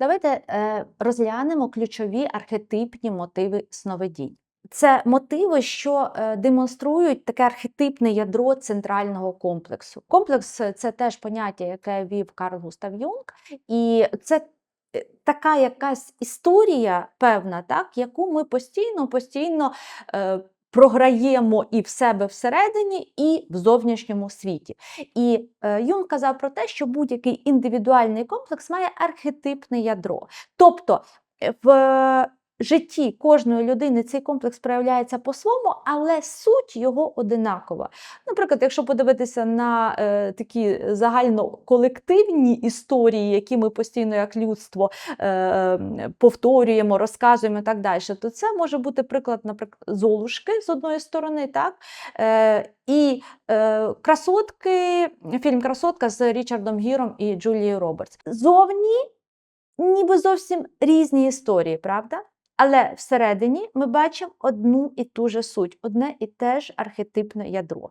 Давайте е, розглянемо ключові архетипні мотиви сновидінь. Це мотиви, що е, демонструють таке архетипне ядро центрального комплексу. Комплекс е, це теж поняття, яке вів Карл Густав Юнг, і це така якась історія певна, так, яку ми постійно, постійно програємо і в себе всередині, і в зовнішньому світі. І е, Юнг казав про те, що будь-який індивідуальний комплекс має архетипне ядро. Тобто е, в житті кожної людини цей комплекс проявляється по-своєму, але суть його одинакова. Наприклад, якщо подивитися на е, такі загальноколективні історії, які ми постійно як людство е, повторюємо, розказуємо і так далі, то це може бути приклад, наприклад, Золушки з одної сторони, так? Е, і е, красотки, фільм Красотка з Річардом Гіром і Джулією Робертс. Зовні ніби зовсім різні історії, правда? Але всередині ми бачимо одну і ту же суть, одне і те ж архетипне ядро.